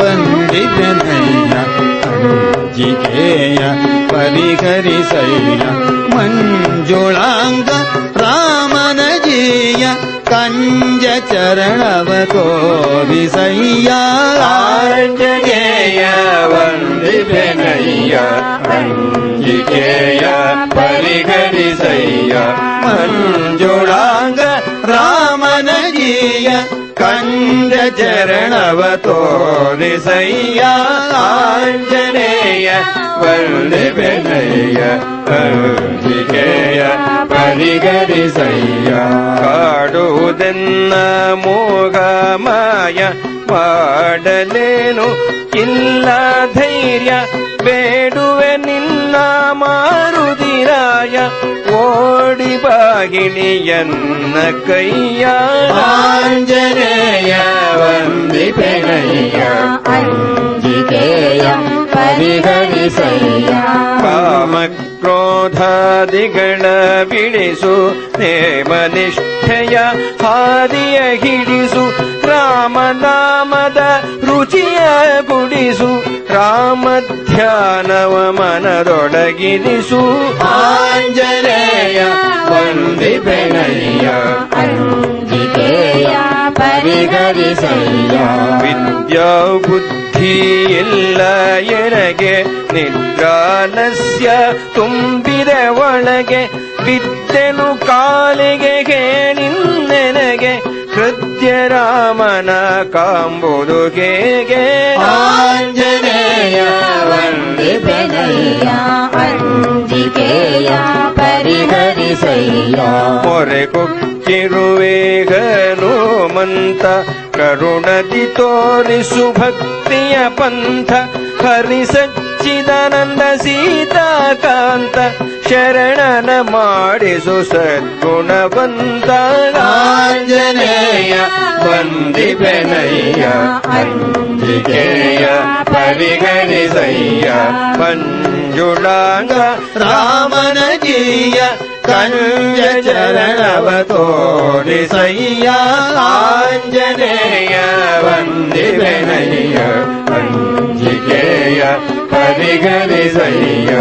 या जिखेया परिघरि सैया मञ्जोडाङ्गया वन्दे भेन जिखेया परिघरि सैया मञ्जोडाङ्गी ಪರಿಗಣಿಸಯ್ಯ ಚರಣವ ತೋರಿ ತೋರಿಸಯ್ಯ ಆಂಜನೇಯ ವಂದಿಪೆನಯ್ಯ ಅಂಜಿಕೆಯ ಪರಿಗಣಿಸಯ್ಯ ಕಾಡುವುದೆನ್ನ ಮೋಗಮಾಯ ಮಾಡಲೇನು ಇಲ್ಲ ಧೈರ್ಯ ಬೇಡುವೆ ಓಡಿ ಬಾಗಿಣಿಯನ್ನ ಕೈಯ ಆಂಜನೇಯ ವಂದಿಪೆನಯ್ಯ ಅಂಜಿಕೆಯ ಪರಿಹರಿಸಯ್ಯ ಕಾಮಕ್ರೋಧಾದಿಗಳ ಬಿಡಿಸು ನೇಮನಿಷ್ಠೆಯ ಹಾದಿಯ ಹಿಡಿಸು ರಾಮನಾಮದ ರುಚಿಯ ಗುಡಿಸು ರಾಮ ಧ್ಯಾನವ ಮನದೊಡಗಿರಿಸು. ಆಂಜನೇಯ ವಂದಿಪೆನಯ್ಯ ಅಂಜಿಕೆಯ ಪರಿಗರಿಸಯ್ಯ ವಿದ್ಯಾ ಬುದ್ಧಿ ಎಲ್ಲ ಎನಗೆ ನಿದ್ರಾನಸ್ಯ ತುಂಬಿದ ಒಳಗೆ. ಬಿದ್ದೆನು ಕಾಲಿಗೆ ಕೃತ್ಯ ರಾಮನ ಕಾಂಬುದು ಹೇಗೆ ಆಂಜನೇಯ ವಂದಿಪೆನಯ್ಯ ಅಂಜಿಕೆಯ ಪರಿಹರಿಸಯ್ಯ ಮೊರೆ ಕೊಕ್ಕಿರುವೆ ಹನುಮಂತ ಕರುಣದಿ ತೋರಿಸು ಭಕ್ತಿಯ ಪಂಥ ಹರಿಸಚ್ಚಿದಾನಂದ ಸೀತಾಕಾಂತ ಶರಣನ ಮಾಡಿಸು ಸದ್ಗುಣವಂತ ಆಂಜನೇಯ ವಂದಿಪೆನಯ್ಯ ಅಂಜಿಕೆಯ ಪರಿಗಣಿಸಯ್ಯ. ಮಂಜುಳಾಂಗ ರಾಮನ ಜೀಯ ಕಂಜ ಚರಣವ ತೋರಿಸಯ್ಯ. ಆಂಜನೇಯ ವಂದಿವೆನಯ್ಯ ಅಂಜಿಕೆಯ ಪರಿಗಣಿಸಯ್ಯ.